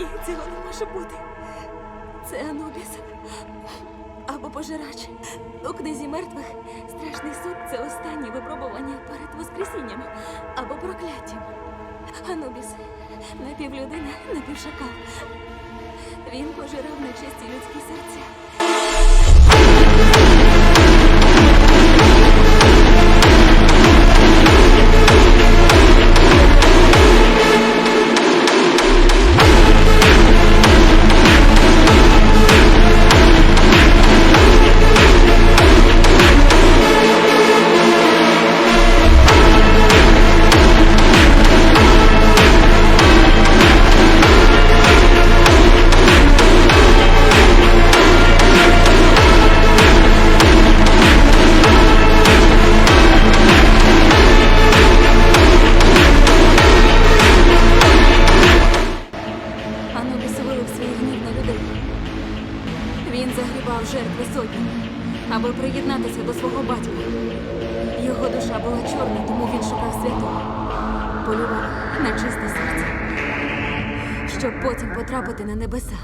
Ні, цього не може бути. Це Анубіс. Або пожирач. У книзі мертвих страшний суд це останнє випробування перед Воскресінням або прокляттям. Анубіс напівлюдина, напівшакал. Він пожирав нечисті людські серця. Він загрібав жертви сотні, аби приєднатися до свого батька. Його душа була чорна, тому він шукав святого, полював на чисте серце, щоб потім потрапити на небеса.